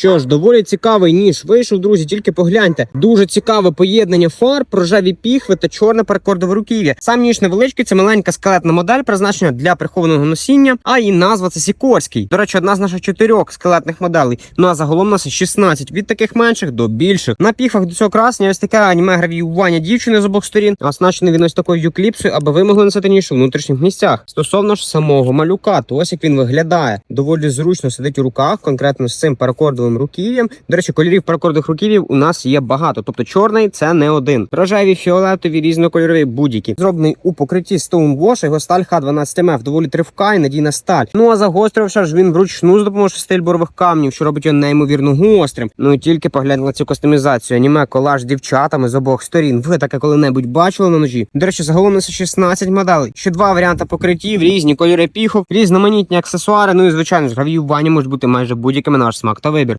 Що ж, доволі цікавий ніж вийшов, друзі. Тільки погляньте. Дуже цікаве поєднання фар, рожеві піхви та чорне перекордове руків'я. Сам ніж невеличкий, це маленька скелетна модель, призначена для прихованого носіння, а її назва це Сікорський. До речі, одна з наших чотирьох скелетних моделей. Ну а загалом нас 16, від таких менших до більших. На піхвах до цього красення ось таке аніме гравіювання дівчини з обох сторін, оснащений він ось такою юкліпсою, аби ви могли носити ніж у внутрішніх місцях. Стосовно ж самого малюка, то ось як він виглядає. Доволі зручно сидить у руках, конкретно з цим паракордовим руків'ям. До речі, кольорів паракордових руків'їв у нас є багато. Тобто чорний це не один. Рожеві, фіолетові, різнокольорові будь-які. Зроблений у покритті Stonewash, його сталь Х12МФ, доволі тривка і надійна сталь. Ну а загострювався ж він вручну з допомогою стиль борових камнів, що робить його неймовірно гострим. Ну і тільки погляньте на цю кастомізацію. Аніме колаж з дівчатами з обох сторін. Ви таке коли-небудь бачили на ножі? До речі, загалом нас 16 моделей. Ще два варіанти покриттів, різні кольори піхов, різноманітні аксесуари. Ну і звичайно ж гравіювання можуть бути майже будь-якими на ваш смак та вибір.